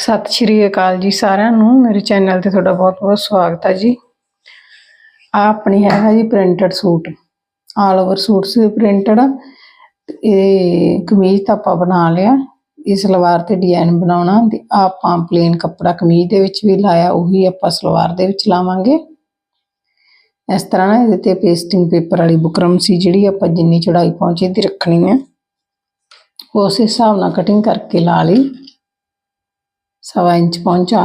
ਸਤਿ ਸ਼੍ਰੀ ਅਕਾਲ ਜੀ ਸਾਰਿਆਂ ਨੂੰ। ਮੇਰੇ ਚੈਨਲ ਤੇ ਤੁਹਾਡਾ ਬਹੁਤ-ਬਹੁਤ ਸਵਾਗਤ ਹੈ ਜੀ। ਆ ਆਪਣੀ ਹੈਗਾ ਜੀ printed suit. All over suit ਸੀ ਪ੍ਰਿੰਟਡ ਇਹ ਕਮੀਜ਼ ਤਾਂ ਆਪਾਂ ਬਣਾ ਲਿਆ। ਇਹ ਸਲਵਾਰ ਤੇ ਡਿਜ਼ਾਈਨ ਬਣਾਉਣਾ। ਤੇ ਆਪਾਂ ਪਲੇਨ ਕੱਪੜਾ ਕਮੀਜ਼ ਦੇ ਵਿੱਚ ਵੀ ਲਾਇਆ। ਉਹੀ ਆਪਾਂ ਸਲਵਾਰ ਦੇ ਵਿੱਚ ਲਾਵਾਂਗੇ। ਇਸ ਤਰ੍ਹਾਂ ਨਾ ਇਹਦੇ ਤੇ ਪੇਸਟਿੰਗ ਪੇਪਰ ਵਾਲੀ ਬੁਕਰਮ ਸੀ ਜਿਹੜੀ ਆਪਾਂ ਜਿੰਨੀ ਚੜਾਈ ਪਹੁੰਚੀ ਦੀ ਰੱਖਣੀ ਹੈ ਉਸ ਹਿਸਾਬ ਨਾਲ ਕਟਿੰਗ ਕਰਕੇ ਲਾ ਲਈ। ਸਵਾ ਇੰਚ ਪਹੁੰਚਾ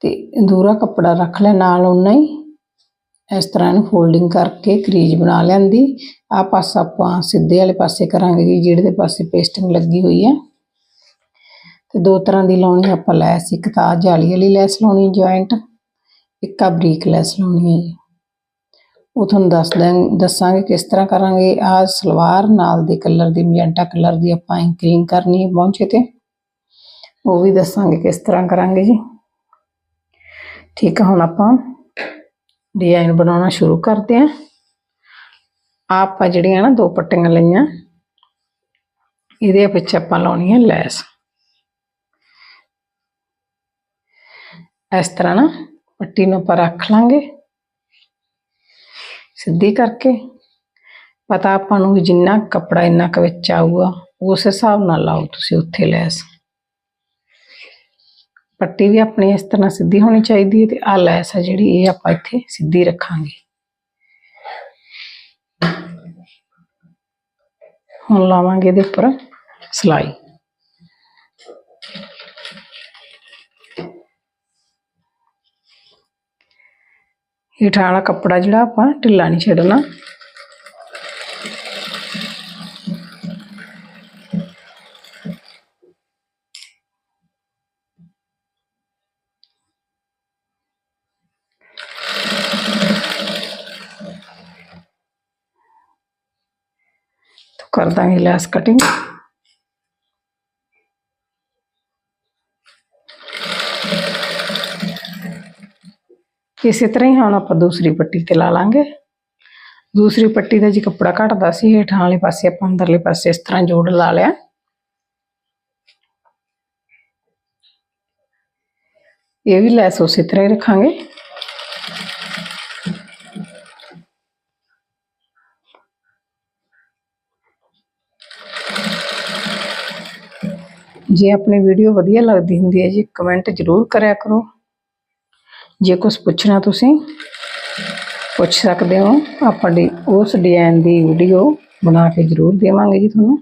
ਤੇ ਦੂਰਾ ਕੱਪੜਾ ਰੱਖ ਲਿਆ ਨਾਲ ਉਨਾ ਹੀ। ਇਸ ਤਰ੍ਹਾਂ ਇਹਨੂੰ ਫੋਲਡਿੰਗ ਕਰਕੇ ਕਰੀਜ ਬਣਾ ਲੈਂਦੀ ਆ ਪਾਸਾ ਆਪਾਂ ਸਿੱਧੇ ਵਾਲੇ ਪਾਸੇ ਕਰਾਂਗੇ ਜੀ, ਜਿਹੜੇ ਦੇ ਪਾਸੇ ਪੇਸਟਿੰਗ ਲੱਗੀ ਹੋਈ ਹੈ। ਤੇ ਦੋ ਤਰ੍ਹਾਂ ਦੀ ਲਾਉਣੀ ਆਪਾਂ ਲੈਸ ਇੱਕ ਤਾਂ ਜਾਲੀ ਵਾਲੀ ਲੈਸ ਲਾਉਣੀ ਜੁਆਇੰਟ ਇੱਕ ਆ ਬਰੀਕ ਲੈਸ ਲਾਉਣੀ ਹੈ ਜੀ। ਉਹ ਤੁਹਾਨੂੰ ਦੱਸ ਦਾਂ ਦੱਸਾਂਗੇ ਕਿਸ ਤਰ੍ਹਾਂ ਕਰਾਂਗੇ। ਆ ਸਲਵਾਰ ਨਾਲ ਦੇ ਕਲਰ ਦੀ ਮੈਜੈਂਟਾ ਕਲਰ ਦੀ ਆਪਾਂ ਇੰਕਰਿੰਗ ਕਰਨੀ ਹੈ ਪਹੁੰਚੇ ਤੇ। ਉਹ ਵੀ ਦੱਸਾਂਗੇ ਕਿਸ ਤਰ੍ਹਾਂ ਕਰਾਂਗੇ ਜੀ। ਠੀਕ ਆ, ਹੁਣ ਆਪਾਂ ਡਿਜ਼ਾਈਨ ਬਣਾਉਣਾ ਸ਼ੁਰੂ ਕਰਦੇ ਹਾਂ। ਆਪਾਂ ਜਿਹੜੀਆਂ ਨਾ ਦੋ ਪੱਟੀਆਂ ਲਈਆਂ, ਇਹਦੇ ਵਿੱਚ ਆਪਾਂ ਲਾਉਣੀ ਹੈ ਲੈਸ। ਇਸ ਤਰ੍ਹਾਂ ਨਾ ਪੱਟੀ ਨੂੰ ਆਪਾਂ ਰੱਖ ਲਾਂਗੇ ਸਿੱਧੀ ਕਰਕੇ। ਪਤਾ ਆਪਾਂ ਨੂੰ ਵੀ ਜਿੰਨਾ ਕੱਪੜਾ ਇੰਨਾ ਕੁ ਵਿੱਚ ਆਊਗਾ, ਉਸ ਹਿਸਾਬ ਨਾਲ ਲਾਓ ਤੁਸੀਂ ਉੱਥੇ ਲੈਸ। ਪੱਟੀ ਵੀ ਆਪਣੀ ਇਸ ਤਰ੍ਹਾਂ ਸਿੱਧੀ ਹੋਣੀ ਚਾਹੀਦੀ ਹੈ ਤੇ ਆ ਲੈਸ ਆ ਜਿਹੜੀ ਇਹ ਆਪਾਂ ਇੱਥੇ ਸਿੱਧੀ ਰੱਖਾਂਗੇ ਹੁਣ ਲਾਵਾਂਗੇ ਇਹਦੇ ਉੱਪਰ ਸਲਾਈ ਹੇਠਾਂ ਵਾਲਾ ਕੱਪੜਾ ਜਿਹੜਾ ਆਪਾਂ ਢਿੱਲਾ ਨਹੀਂ ਛੱਡਣਾ कर देंगे लेस कटिंग ਇਸੇ ਤਰ੍ਹਾਂ ਹੀ ਹੁਣ ਆਪਾਂ ਦੂਸਰੀ ਪੱਟੀ ਤੇ ਲਾ ਲਾਂਗੇ ਦੂਸਰੀ ਪੱਟੀ ਦਾ ਜੀ ਕੱਪੜਾ ਘਟਦਾ ਸੀ ਹੇਠਾਂ ਵਾਲੇ ਪਾਸੇ ਆਪਾਂ ਅੰਦਰਲੇ ਪਾਸੇ ਇਸ ਤਰ੍ਹਾਂ ਜੋੜ ਲਾ ਲਿਆ ਇਹ ਵੀ ਲੈਸ ਉਸੇ ਤਰ੍ਹਾਂ ਹੀ ਰੱਖਾਂਗੇ ਜੇ ਆਪਣੀ ਵੀਡੀਓ ਵਧੀਆ ਲੱਗਦੀ ਹੁੰਦੀ ਹੈ ਜੀ ਕਮੈਂਟ ਜ਼ਰੂਰ ਕਰਿਆ ਕਰੋ। ਜੇ ਕੁਝ ਪੁੱਛਣਾ ਤੁਸੀਂ, ਪੁੱਛ ਸਕਦੇ ਹੋ। ਆਪਾਂ ਦੀ ਉਸ ਡਿਜ਼ਾਈਨ ਦੀ ਵੀਡੀਓ ਬਣਾ ਕੇ ਜ਼ਰੂਰ ਦੇਵਾਂਗੇ ਜੀ ਤੁਹਾਨੂੰ।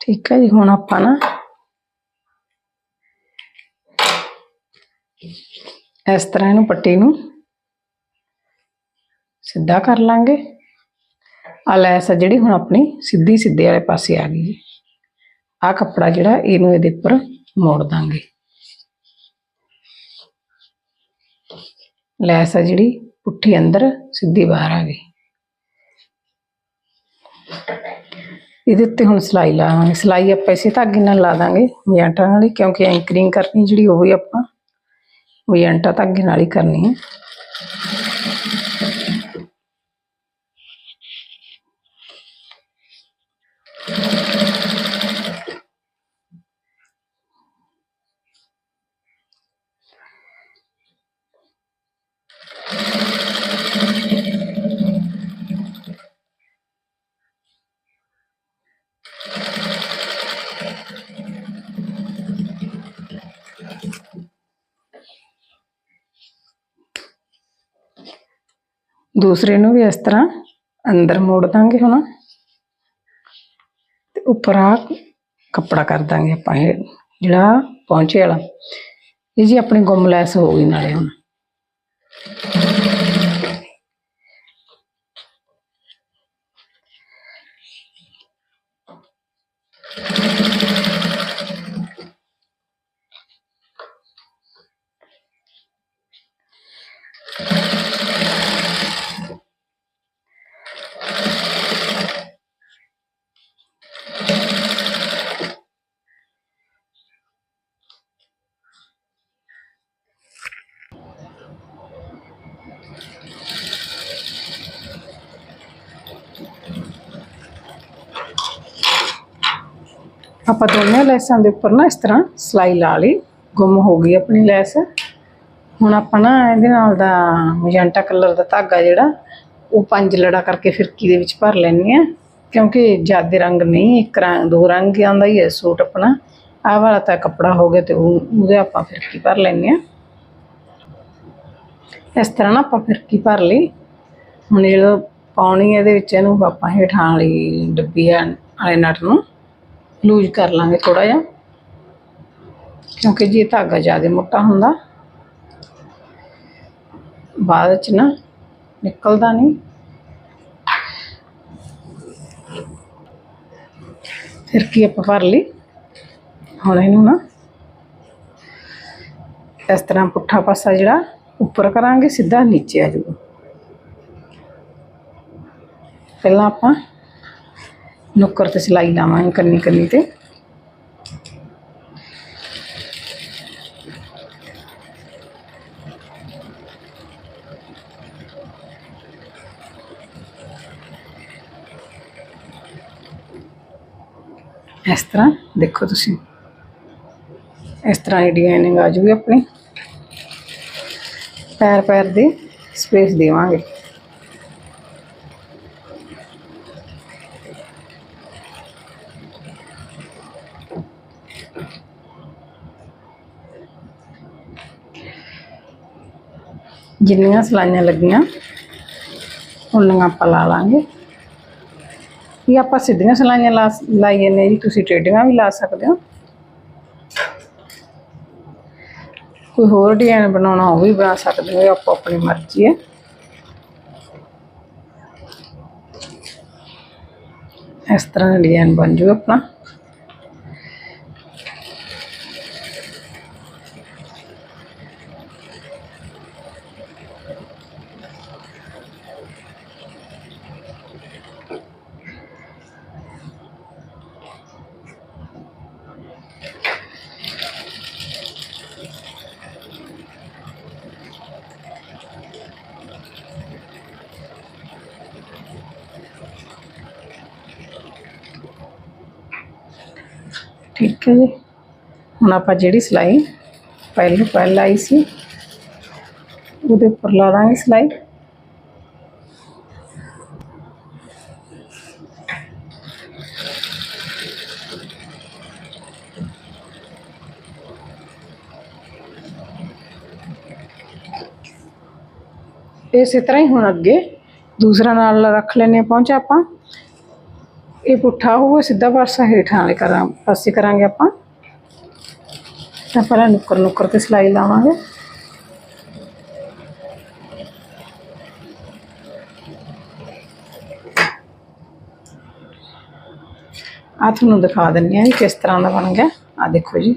ਠੀਕ ਹੈ ਜੀ, ਹੁਣ ਆਪਾਂ ਨਾ ਇਸ ਤਰ੍ਹਾਂ ਇਹਨੂੰ ਪੱਟੀ ਨੂੰ ਸਿੱਧਾ ਕਰ ਲਾਂਗੇ। ਆ ਲੈਸ ਆ ਜਿਹੜੀ ਹੁਣ ਆਪਣੀ ਸਿੱਧੀ ਸਿੱਧੇ ਵਾਲੇ ਪਾਸੇ ਆ ਗਈ ਜੀ। ਆ ਕੱਪੜਾ ਜਿਹੜਾ ਇਹਨੂੰ ਇਹਦੇ ਉੱਪਰ ਮੋੜ ਦਾਂਗੇ। ਲੈਸ ਆ ਜਿਹੜੀ ਪੁੱਠੀ ਅੰਦਰ ਸਿੱਧੀ ਬਾਹਰ ਆ ਗਈ। ਇਹਦੇ ਉੱਤੇ ਹੁਣ ਸਲਾਈ ਲਾਵਾਂਗੇ। ਸਲਾਈ ਆਪਾਂ ਇਸੇ ਧਾਗੇ ਨਾਲ ਲਾ ਦਾਂਗੇ ਮਜੈਂਟਾ ਨਾਲ ਹੀ ਕਿਉਂਕਿ ਐਂਕਰਿੰਗ ਕਰਨੀ ਜਿਹੜੀ ਉਹ ਵੀ ਆਪਾਂ ਮਜੈਂਟਾ ਧਾਗੇ ਨਾਲ ਦੂਸਰੇ ਨੂੰ ਵੀ ਇਸ ਤਰ੍ਹਾਂ ਅੰਦਰ ਮੋੜ ਦਾਂਗੇ ਹੁਣ। ਤੇ ਉੱਪਰ ਆ ਕੱਪੜਾ ਕਰ ਦਾਂਗੇ ਆਪਾਂ ਇਹ, ਜਿਹੜਾ ਪਹੁੰਚੇ ਵਾਲਾ। ਇਹ ਜੀ ਆਪਣੀ ਗੁੰਮ ਲੈਸ ਹੋ ਗਈ ਨਾਲੇ ਹੁਣ। ਆਪਾਂ ਦੋਨੇ ਲੈਸਾਂ ਦੇ ਉੱਪਰ ਨਾ ਇਸ ਤਰ੍ਹਾਂ ਸਲਾਈ ਲਾ ਲਈ, ਗੁੰਮ ਹੋ ਗਈ ਆਪਣੀ ਲੈਸ। ਹੁਣ ਆਪਾਂ ਨਾ ਇਹਦੇ ਨਾਲ ਦਾ ਮਜੈਂਟਾ ਕਲਰ ਦਾ ਧਾਗਾ ਜਿਹੜਾ, ਉਹ ਪੰਜ ਲੜਾ ਕਰਕੇ ਫਿਰਕੀ ਦੇ ਵਿੱਚ ਭਰ ਲੈਣੀ ਆ ਕਿਉਂਕਿ ਜਿਆਦੇ ਰੰਗ ਨਹੀਂ, ਇੱਕ ਰੰਗ, ਦੋ ਰੰਗ ਆਉਂਦਾ ਹੀ ਹੈ ਸੂਟ ਆਪਣਾ। ਆਹ ਵਾਲਾ ਤਾਂ ਕੱਪੜਾ ਹੋ ਗਿਆ ਤੇ ਉਹ, ਉਹਦੇ ਆਪਾਂ ਫਿਰਕੀ ਭਰ ਲੈਣੇ ਆ ਇਸ ਤਰ੍ਹਾਂ ਨਾ ਆਪਾਂ ਫਿਰਕੀ ਭਰ ਲਈ। ਹੁਣ ਜਦੋਂ ਪਾਉਣੀ ਇਹਦੇ ਵਿੱਚ ਇਹਨੂੰ ਆਪਾਂ ਹੇਠਾਂ ਵਾਲੀ ਡੱਬੀ ਆ- ਵਾਲੇ ਨਟ ਨੂੰ। ਲੂਜ਼ ਕਰ ਲਾਂਗੇ ਥੋੜਾ ਜਿਹਾ, ਕਿਉਂਕਿ ਜੇ ਧਾਗਾ ਜ਼ਿਆਦਾ ਮੋਟਾ ਹੁੰਦਾ, ਬਾਅਦ ਚ ਨਾ ਨਿਕਲਦਾ ਨਹੀਂ। ਫਿਰ ਕੀ ਆਪਾਂ ਭਰ ਲਈ? ਹੁਣ ਇਹਨੂੰ ਨਾ ਇਸ ਤਰ੍ਹਾਂ ਪੁੱਠਾ ਪਾਸਾ ਜਿਹੜਾ ਉੱਪਰ ਕਰਾਂਗੇ, ਸਿੱਧਾ ਨੀਚੇ ਆ ਜਾਊਗਾ। ਪਹਿਲਾਂ ਆਪਾਂ ਨੁੱਕਰ ਤੇ ਸਿਲਾਈ ਲਾਵਾਂਗੇ ਕੰਨੀ ਕੰਨੀ ਤੇ ਇਸ ਤਰ੍ਹਾਂ ਦੇਖੋ ਤੁਸੀਂ ਇਸ ਤਰ੍ਹਾਂ ਦੀ ਡਿਜ਼ਾਈਨਿੰਗ ਆ ਜੂਗੀ ਆਪਣੀ ਪੈਰ ਪੈਰ ਦੇ ਸਪੇਸ ਦੇਵਾਂਗੇ ਜਿੰਨੀਆਂ ਸਲਾਈਆਂ ਲੱਗੀਆਂ, ਉਨੀਆਂ ਆਪਾਂ ਲਾ ਲਾਂਗੇ। ਇਹ ਆਪਾਂ ਸਿੱਧੀਆਂ ਸਲਾਈਆਂ ਲਾ ਲਾਈਏ ਨੇ ਜੀ, ਤੁਸੀਂ ਟੇਡੀਆਂ ਵੀ ਲਾ ਸਕਦੇ ਹੋ। ਕੋਈ ਹੋਰ ਡਿਜ਼ਾਈਨ ਬਣਾਉਣਾ, ਉਹ ਵੀ ਬਣਾ ਸਕਦੇ ਹੋ, ਇਹ ਆਪੋ ਆਪਣੀ ਮਰਜ਼ੀ ਹੈ। ਇਸ ਤਰ੍ਹਾਂ ਦਾ ਡਿਜ਼ਾਈਨ ਬਣ ਜੂ ਆਪਣਾ। ਠੀਕ ਹੈ ਜੀ। ਹੁਣ ਆਪਾਂ ਜਿਹੜੀ ਸਿਲਾਈ, ਪਹਿਲਾਂ ਪਹਿਲਾਂ ਆਈ ਸੀ, ਉਹਦੇ ਉੱਪਰ ਲਾ ਦਾਂਗੇ ਸਿਲਾਈ। ਇਸੇ ਤਰ੍ਹਾਂ ਹੀ ਹੁਣ ਅੱਗੇ ਦੂਸਰਾ ਨਾਲ ਰੱਖ ਲੈਨੇ ਪਹੁੰਚਾ ਆਪਾਂ। ਇਹ ਪੁੱਠਾ ਹੋਊਗਾ, ਸਿੱਧਾ ਪਾਸਾ ਹੇਠਾਂ ਵਾਲੇ ਕਰਾਂ, ਪਾਸੇ ਕਰਾਂਗੇ ਆਪਾਂ। ਤਾਂ ਪਹਿਲਾਂ ਨੁੱਕਰ ਨੁੱਕਰ ਤੇ ਸਿਲਾਈ ਲਾਵਾਂਗੇ। ਆ ਤੁਹਾਨੂੰ ਦਿਖਾ ਦਿੰਨੀ ਆ ਵੀ ਕਿਸ ਤਰ੍ਹਾਂ ਦਾ ਬਣ ਗਿਆ। ਆ ਦੇਖੋ ਜੀ।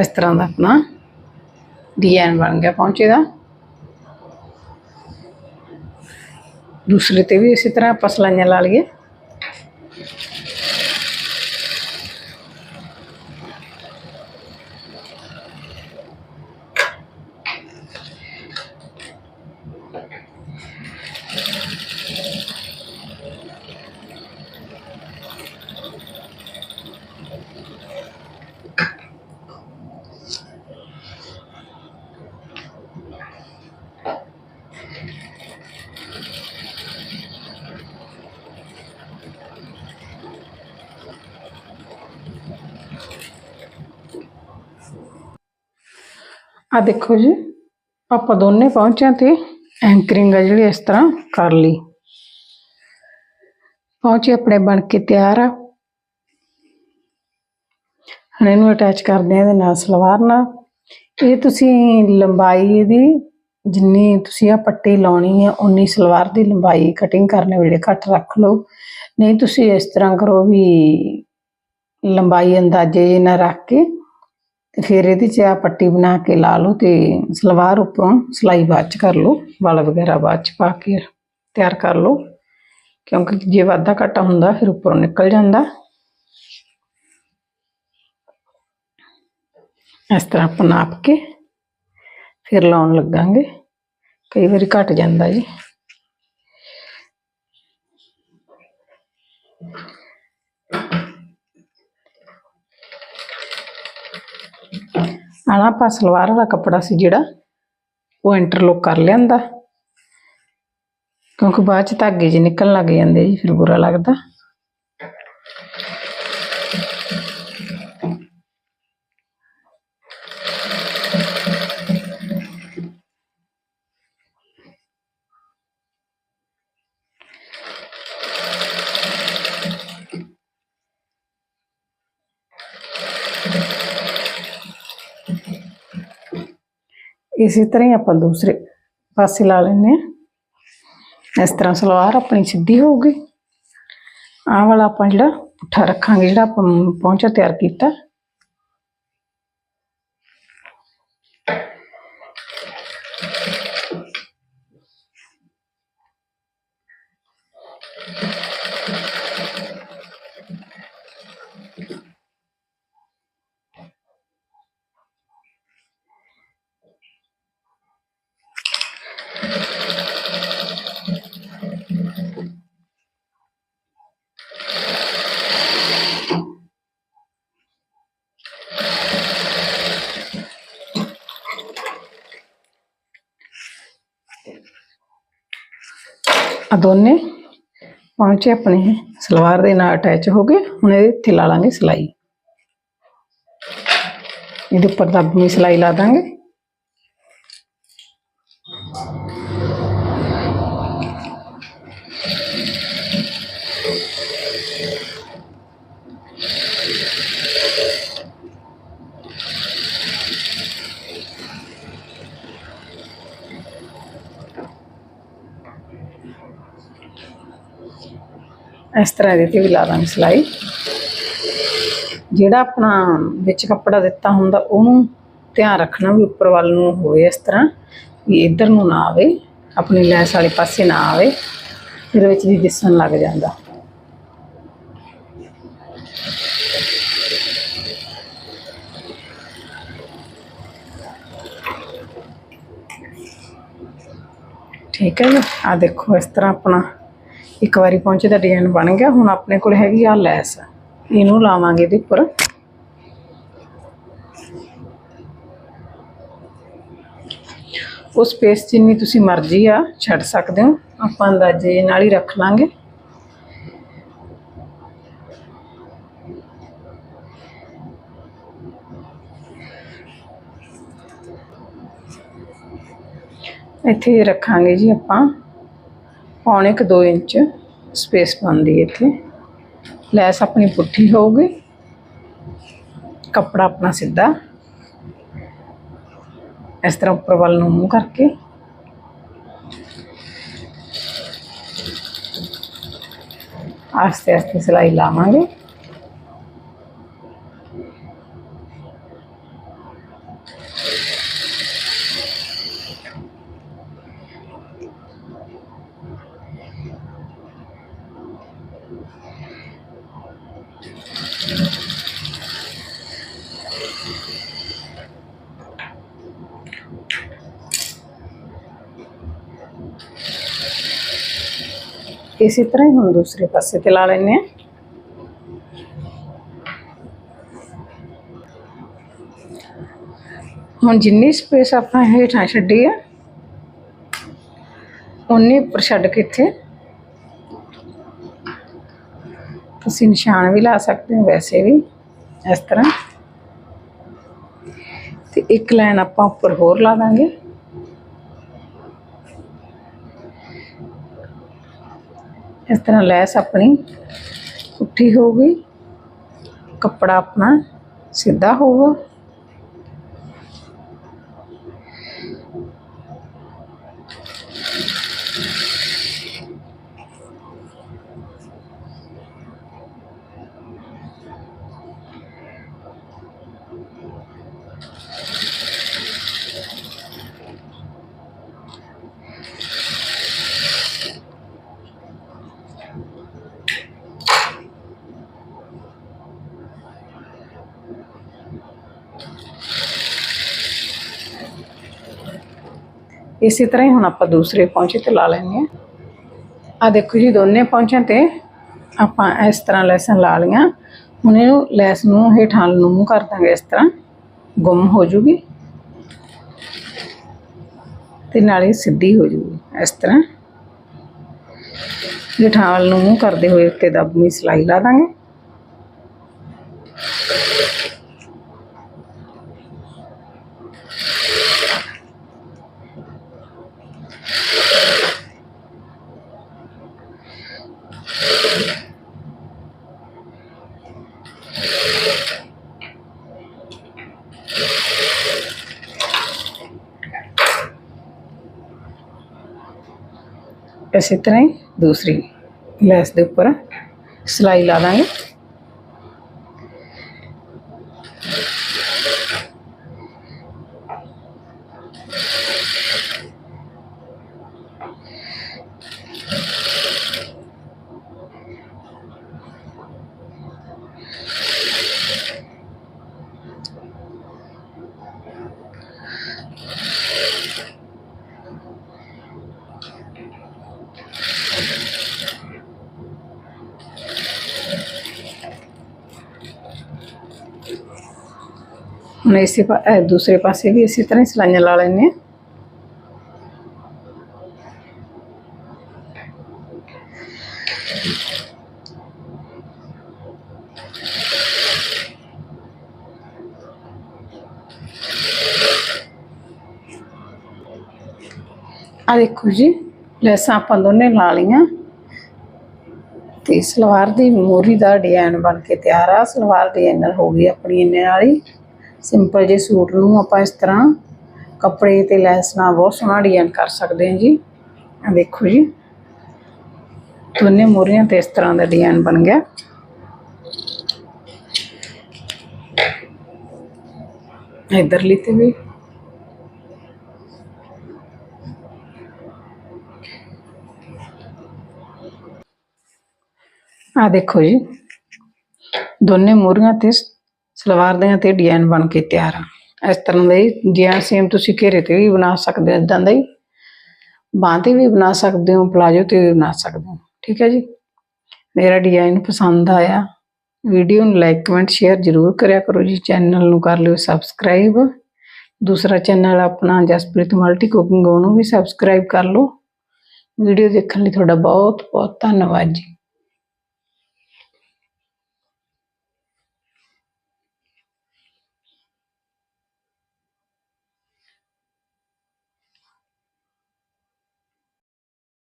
ਇਸ ਤਰ੍ਹਾਂ ਦਾ ਆਪਣਾ ਡਿਜ਼ਾਈਨ ਬਣ ਗਿਆ ਪਹੁੰਚੇ ਦਾ। ਦੂਸਰੇ ਤੇ ਵੀ ਇਸੇ ਤਰ੍ਹਾਂ ਆਪਾਂ ਸਲਾਈਆਂ ਲਾ ਆ ਦੇਖੋ ਜੀ, ਆਪਾਂ ਦੋਨੇ ਪਹੁੰਚਿਆ ਤੇ ਐਂਕਰਿੰਗ ਆ ਜਿਹੜੀ ਇਸ ਤਰ੍ਹਾਂ ਕਰ ਲਈ। ਪਹੁੰਚੇ ਆਪਣੇ ਬਣ ਕੇ ਤਿਆਰ ਆ। ਹੁਣ ਇਹਨੂੰ ਅਟੈਚ ਕਰਦੇ ਆ ਇਹਦੇ ਨਾਲ ਸਲਵਾਰ ਨਾਲ। ਇਹ ਤੁਸੀਂ ਲੰਬਾਈ ਇਹਦੀ ਜਿੰਨੀ ਤੁਸੀਂ ਆ ਪੱਟੀ ਲਾਉਣੀ ਆ, ਉਨੀ ਸਲਵਾਰ ਦੀ ਲੰਬਾਈ ਕਟਿੰਗ ਕਰਨੇ ਵੇਲੇ ਘੱਟ ਰੱਖ ਲਓ। ਨਹੀਂ, ਤੁਸੀਂ ਇਸ ਤਰ੍ਹਾਂ ਕਰੋ ਵੀ ਲੰਬਾਈ ਅੰਦਾਜ਼ੇ ਨਾਲ ਰੱਖ ਕੇ ਤੇ ਫਿਰ ਇਹਦੇ 'ਚ ਆ ਪੱਟੀ ਬਣਾ ਕੇ ਲਾ ਲਓ ਤੇ ਸਲਵਾਰ ਉੱਪਰੋਂ ਸਿਲਾਈ ਬਾਅਦ 'ਚ ਕਰ ਲਓ, ਵਾਲ ਵਗੈਰਾ ਬਾਅਦ 'ਚ ਪਾ ਕੇ ਤਿਆਰ ਕਰ ਲਓ। ਕਿਉਂਕਿ ਜੇ ਵਾਧਾ ਘਾਟਾ ਹੁੰਦਾ, ਫਿਰ ਉੱਪਰੋਂ ਨਿਕਲ ਜਾਂਦਾ। ਇਸ ਤਰ੍ਹਾਂ ਆਪਾਂ ਨਾਪ ਕੇ ਫਿਰ ਲਾਉਣ ਲੱਗਾਂਗੇ। ਕਈ ਵਾਰੀ ਘਟ ਜਾਂਦਾ ਜੀ। ਆਣਾ ਆਪਾਂ ਸਲਵਾਰ ਵਾਲਾ ਕੱਪੜਾ ਸੀ ਜਿਹੜਾ, ਉਹ ਇੰਟਰਲੋਕ ਕਰ ਲਿਆਂਦਾ। ਕਿਉਂਕਿ ਬਾਅਦ ਚ ਧਾਗੇ ਜੇ ਨਿਕਲਣ ਲੱਗ ਜਾਂਦੇ ਜੀ, ਫਿਰ ਬੁਰਾ ਲੱਗਦਾ। ਇਸੇ ਤਰ੍ਹਾਂ ਹੀ ਆਪਾਂ ਦੂਸਰੇ ਪਾਸੇ ਲਾ ਲੈਂਦੇ ਹਾਂ। ਇਸ ਤਰ੍ਹਾਂ ਸਲਵਾਰ ਆਪਣੀ ਸਿੱਧੀ ਹੋਊਗੀ। ਆਹ ਵਾਲਾ ਆਪਾਂ ਜਿਹੜਾ ਪੁੱਠਾ ਰੱਖਾਂਗੇ, ਜਿਹੜਾ ਆਪਾਂ ਪਹੁੰਚਾ ਤਿਆਰ ਕੀਤਾ। ਆ ਦੋਨੇ। ਪਹੁੰਚੇ ਆਪਣੇ। ਸਲਵਾਰ ਦੇ ਨਾਲ ਅਟੈਚ ਹੋ ਗਏ। ਹੁਣ ਇਹਦੇ ਇੱਥੇ ਲਾ ਲਾਂਗੇ ਸਿਲਾਈ। ਇਹਦੇ ਉੱਪਰ ਦਬਵੀਂ ਸਿਲਾਈ ਲਾ ਦਾਂਗੇ। ਇਸ ਤਰ੍ਹਾਂ ਇਹਦੇ ਤੇ ਵੀ ਲਾ ਦਾਂਗੇ ਸਿਲਾਈ। ਜਿਹੜਾ ਆਪਣਾ ਵਿੱਚ ਕੱਪੜਾ ਦਿੱਤਾ ਹੁੰਦਾ, ਉਹਨੂੰ ਧਿਆਨ ਰੱਖਣਾ ਵੀ ਉੱਪਰ ਵੱਲ ਨੂੰ ਹੋਵੇ ਇਸ ਤਰ੍ਹਾਂ, ਵੀ ਇੱਧਰ ਨੂੰ ਨਾ ਆਵੇ, ਆਪਣੀ ਲੈਸ ਵਾਲੇ ਪਾਸੇ ਨਾ ਆਵੇ, ਇਹਦੇ ਵਿੱਚ ਦੀ ਦਿਸਣ ਲੱਗ ਜਾਂਦਾ। ਠੀਕ ਹੈ ਜੀ ਆ ਦੇਖੋ ਇਸ ਤਰ੍ਹਾਂ ਆਪਣਾ ਇੱਕ ਵਾਰੀ ਪਹੁੰਚੇ ਦਾ ਡਿਜ਼ਾਈਨ ਬਣ ਗਿਆ, ਹੁਣ ਆਪਣੇ ਕੋਲ ਹੈਗੀ ਆ ਲੈਸ। ਇਹਨੂੰ ਲਾਵਾਂਗੇ ਇਹਦੇ ਉੱਪਰ। ਉਹ ਸਪੇਸ ਜਿੰਨੀ ਤੁਸੀਂ ਮਰਜ਼ੀ ਆ ਛੱਡ ਸਕਦੇ ਹੋ, ਆਪਾਂ ਅੰਦਾਜ਼ੇ ਨਾਲ ਹੀ ਰੱਖ ਲਾਂਗੇ। ਇੱਥੇ ਰੱਖਾਂਗੇ ਜੀ ਆਪਾਂ। ਪੌਣੇ ਕੁ 2 ਇੰਚ ਸਪੇਸ ਬਣਦੀ ਹੈ ਇੱਥੇ। ਲੈਸ ਆਪਣੀ ਪੁੱਠੀ ਹੋਊਗੀ। ਕੱਪੜਾ ਆਪਣਾ ਸਿੱਧਾ। ਇਸ ਤਰ੍ਹਾਂ ਉੱਪਰ ਵੱਲ ਨੂੰ ਮੂੰਹ ਕਰਕੇ। ਆਸਤੇ ਆਸਤੇ ਸਿਲਾਈ ਲਾਵਾਂਗੇ। ਇਸੇ ਤਰ੍ਹਾਂ ਹੀ ਹੁਣ ਦੂਸਰੇ ਪਾਸੇ ਤੇ ਲਾ ਲੈਂਦੇ ਆ ਹੁਣ ਜਿੰਨੀ ਸਪੇਸ ਆਪਾਂ ਹੇਠਾਂ ਛੱਡੀ ਆ ਉਨੀ ਉੱਪਰ ਛੱਡ ਕੇ ਇੱਥੇ ਤੁਸੀਂ ਨਿਸ਼ਾਨ ਵੀ ਲਾ ਸਕਦੇ ਹੋ ਵੈਸੇ ਵੀ, ਇਸ ਤਰ੍ਹਾਂ। ਤੇ ਇੱਕ ਲਾਈਨ ਆਪਾਂ ਉੱਪਰ ਹੋਰ ਲਾ ਦਾਂਗੇ। ਇਸ ਤਰ੍ਹਾਂ ਲੈਸ ਆਪਣੀ ਉੱਠੀ ਹੋਊਗੀ ਕੱਪੜਾ ਆਪਣਾ ਸਿੱਧਾ ਹੋਊਗਾ। ਇਸੇ ਤਰ੍ਹਾਂ ਹੀ ਹੁਣ ਆਪਾਂ ਦੂਸਰੇ ਪੌਂਚੇ ਤੇ ਲਾ ਲੈਂਦੇ ਆ ਆ ਦੇਖੋ ਜੀ ਦੋਨੇ ਪੌਂਚਿਆਂ ਤੇ ਆਪਾਂ ਇਸ ਤਰ੍ਹਾਂ ਲੈਸਾਂ ਲਾ ਲੀਆਂ ਹੁਣ ਇਹਨੂੰ ਲੈਸ ਨੂੰ ਹੇਠਾਂ ਨੂੰ ਮੂੰਹ ਕਰ ਦਾਂਗੇ ਇਸ ਤਰ੍ਹਾਂ ਗੁੰਮ ਹੋ ਜੂਗੀ ਤੇ ਨਾਲੇ ਸਿੱਧੀ ਹੋ ਜੂਗੀ ਇਸ ਤਰ੍ਹਾਂ ਜਠਾਲ ਨੂੰ ਮੂੰਹ ਕਰਦੇ ਹੋਏ ਉੱਤੇ ਦਬਵੀਂ ਸਿਲਾਈ ਲਾ ਦਾਂਗੇ ਇਸੇ ਤਰ੍ਹਾਂ ਹੀ ਦੂਸਰੀ ਲੈਸ ਦੇ ਉੱਪਰ ਸਿਲਾਈ ਲਾ ਦਾਂਗੇ। ਹੁਣ ਇਸੇ ਪਾ- ਦੂਸਰੇ ਪਾਸੇ ਵੀ ਇਸੇ ਤਰ੍ਹਾਂ ਹੀ ਸਿਲਾਈਆਂ ਲਾ ਲੈਣੇ ਆ ਆ ਦੇਖੋ ਜੀ, ਲੈਸਾਂ ਆਪਾਂ ਦੋਨੇ ਲਾ ਲਈਆਂ। ਤੇ ਸਲਵਾਰ ਦੀ ਮੋਰੀ ਦਾ ਡਿਜ਼ਾਈਨ ਬਣ ਕੇ ਤਿਆਰ ਆ। ਸਲਵਾਰ ਡਿਜ਼ਾਈਨਰ ਹੋ ਗਈ ਆਪਣੀ ਇੰਨੇ ਵਾਲੀ। ਸਿੰਪਲ ਜੇ ਸੂਟ ਨੂੰ ਆਪਾਂ ਇਸ ਤਰ੍ਹਾਂ ਕੱਪੜੇ ਤੇ ਲੈਸ ਨਾਲ ਬਹੁਤ ਸੋਹਣਾ ਡਿਜ਼ਾਈਨ ਕਰ ਸਕਦੇ ਹਾਂ ਜੀ। ਆ ਦੇਖੋ ਜੀ। ਦੋਨੇ ਮੋਰੀਆਂ ਤੇ ਇਸ ਤਰ੍ਹਾਂ ਦਾ ਡਿਜ਼ਾਈਨ ਬਣ ਗਿਆ। ਇਧਰਲੀ ਤੇ ਵੀ। ਆ ਦੇਖੋ ਜੀ। ਦੋਨੇ ਮੋਰੀਆਂ ਤੇ ਸਲਵਾਰ ਦੇ ਤੇ ਡਿਜ਼ਾਈਨ ਬਣ ਕੇ ਤਿਆਰ ਆ। ਇਸ ਤਰ੍ਹਾਂ ਦਾ ਹੀ ਜਿਵੇਂ ਸੇਮ ਤੁਸੀਂ ਘੇਰੇ ਤੇ ਵੀ ਬਣਾ ਸਕਦੇ ਹੋ ਇਦਾਂ ਦਾ ਹੀ। ਬਾਂਹ ਤੇ ਵੀ ਬਣਾ ਸਕਦੇ ਹੋ, ਪਲਾਜੋ ਤੇ ਵੀ ਬਣਾ ਸਕਦੇ ਹੋ। ਠੀਕ ਹੈ ਜੀ? ਮੇਰਾ ਡਿਜ਼ਾਈਨ ਪਸੰਦ ਆਇਆ। ਵੀਡੀਓ ਨੂੰ ਲਾਈਕ ਕਮੈਂਟ ਸ਼ੇਅਰ ਜ਼ਰੂਰ ਕਰਿਆ ਕਰੋ ਜੀ। ਚੈਨਲ ਨੂੰ ਕਰ ਲਿਓ ਸਬਸਕ੍ਰਾਈਬ ਦੂਸਰਾ ਚੈਨਲ ਆਪਣਾ ਜਸਪ੍ਰੀਤ ਮਲਟੀ ਕੁਕਿੰਗ, ਉਹਨੂੰ ਵੀ ਸਬਸਕ੍ਰਾਈਬ ਕਰ ਲਓ। ਵੀਡੀਓ ਦੇਖਣ ਲਈ ਤੁਹਾਡਾ ਬਹੁਤ ਬਹੁਤ ਧੰਨਵਾਦ ਜੀ।